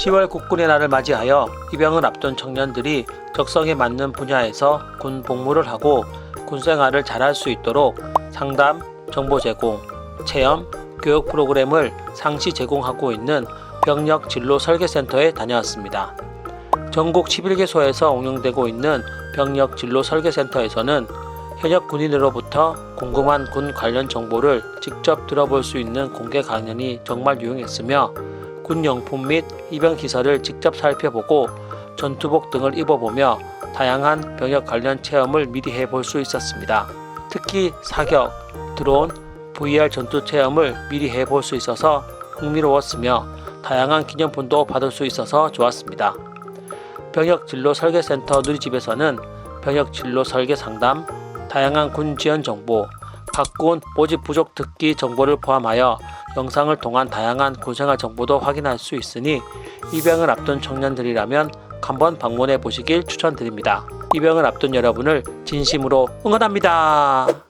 10월 국군의 날을 맞이하여 입영을 앞둔 청년들이 적성에 맞는 분야에서 군 복무를 하고 군 생활을 잘할 수 있도록 상담, 정보 제공, 체험, 교육 프로그램을 상시 제공하고 있는 병력 진로 설계센터에 다녀왔습니다. 전국 11개소에서 운영되고 있는 병력 진로 설계센터에서는 현역 군인으로부터 궁금한 군 관련 정보를 직접 들어볼 수 있는 공개 강연이 정말 유용했으며 군 용품 및 입영 시설을 직접 살펴보고 전투복 등을 입어보며 다양한 병역 관련 체험을 미리 해볼 수 있었습니다. 특히 사격, 드론, VR 전투 체험을 미리 해볼 수 있어서 흥미로웠으며 다양한 기념품도 받을 수 있어서 좋았습니다. 병역 진로 설계 센터 누리집에서는 병역 진로 설계 상담, 다양한 군 지원 정보, 각군 모집 부족 듣기 정보를 포함하여 영상을 통한 다양한 군생활 정보도 확인할 수 있으니 입영을 앞둔 청년들이라면 한번 방문해 보시길 추천드립니다. 입영을 앞둔 여러분을 진심으로 응원합니다.